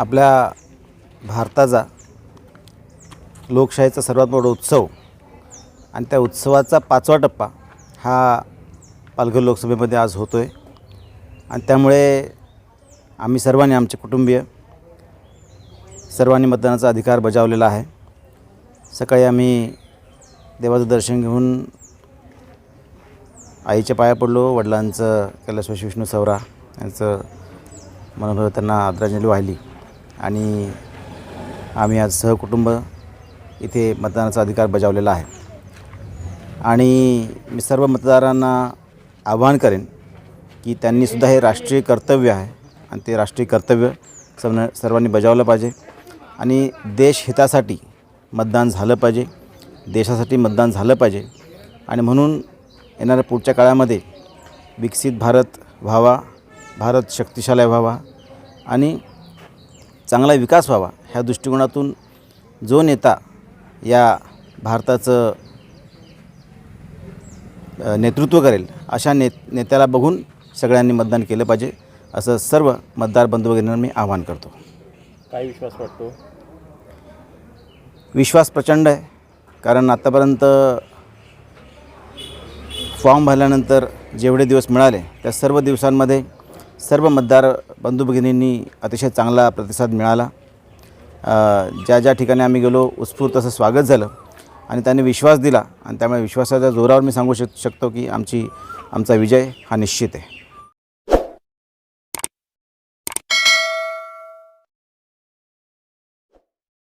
आपल्या भारताचा लोकशाहीचा सर्वात मोठा उत्सव आणि त्या उत्सवाचा पाचवा टप्पा हा पालघर लोकसभेमध्ये आज होतो आहे आणि त्यामुळे आम्ही सर्वांनी आमचे कुटुंबीय सर्वांनी मतदानाचा अधिकार बजावलेला आहे. सकाळी आम्ही देवाचं दर्शन घेऊन आईच्या पाया पडलो वडिलांचं कैलासवासी विष्णू सवरा यांचं मनोभाव त्यांना आदरांजली वाहिली. आणि आम्ही आज सहकुटुंब इथे मतदानाचा अधिकार बजावलेला आहे. आणि मी सर्व मतदारांना आवाहन करेन की त्यांनीसुद्धा हे राष्ट्रीय कर्तव्य आहे आणि ते राष्ट्रीय कर्तव्य सर्व सर्वांनी बजावलं पाहिजे आणि देशहितासाठी मतदान झालं पाहिजे देशासाठी मतदान झालं पाहिजे. आणि म्हणून येणाऱ्या पुढच्या काळामध्ये विकसित भारत व्हावा भारत शक्तिशाली व्हावा आणि चांगला विकास व्हावा ह्या दृष्टिकोनातून जो नेता या भारताचं नेतृत्व करेल अशा ने नेत्याला बघून सगळ्यांनी मतदान केलं पाहिजे असं सर्व मतदार बंधू भगिनींना मी आवाहन करतो. काय विश्वास वाटतो? विश्वास प्रचंड आहे कारण आत्तापर्यंत फॉर्म भरल्यानंतर जेवढे दिवस मिळाले त्या सर्व दिवसांमध्ये सर्व मतदार बंधू भगिनींनी अतिशय चांगला प्रतिसाद मिळाला. ज्या ज्या ठिकाणी आम्ही गेलो उत्स्फूर्त असं स्वागत झालं आणि त्यांनी विश्वास दिला आणि त्यामुळे विश्वासाच्या जोरावर मी सांगू शक शकतो की आमची आमचा विजय हा निश्चित आहे.